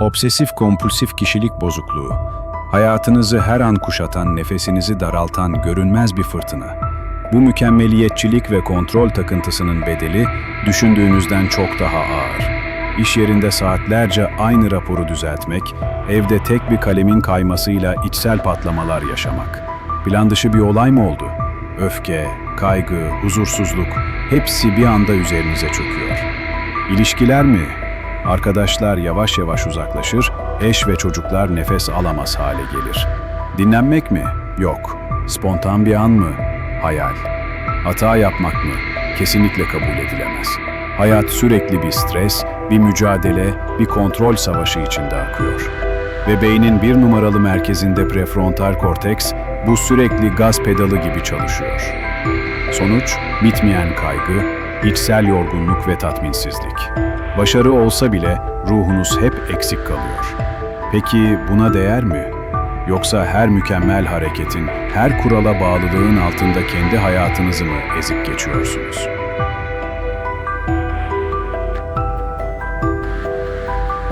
Obsesif kompulsif kişilik bozukluğu, hayatınızı her an kuşatan, nefesinizi daraltan görünmez bir fırtına. Bu mükemmeliyetçilik ve kontrol takıntısının bedeli düşündüğünüzden çok daha ağır. İş yerinde saatlerce aynı raporu düzeltmek, evde tek bir kalemin kaymasıyla içsel patlamalar yaşamak. Plan dışı bir olay mı oldu? Öfke, kaygı, huzursuzluk hepsi bir anda üzerinize çöküyor. İlişkiler mi? Arkadaşlar yavaş yavaş uzaklaşır, eş ve çocuklar nefes alamaz hale gelir. Dinlenmek mi? Yok. Spontan bir an mı? Hayal. Hata yapmak mı? Kesinlikle kabul edilemez. Hayat sürekli bir stres, bir mücadele, bir kontrol savaşı içinde akıyor. Ve beynin bir numaralı merkezinde prefrontal korteks bu sürekli gaz pedalı gibi çalışıyor. Sonuç, bitmeyen kaygı, içsel yorgunluk ve tatminsizlik. Başarı olsa bile ruhunuz hep eksik kalıyor. Peki buna değer mi? Yoksa her mükemmel hareketin, her kurala bağlılığın altında kendi hayatınızı mı ezip geçiyorsunuz?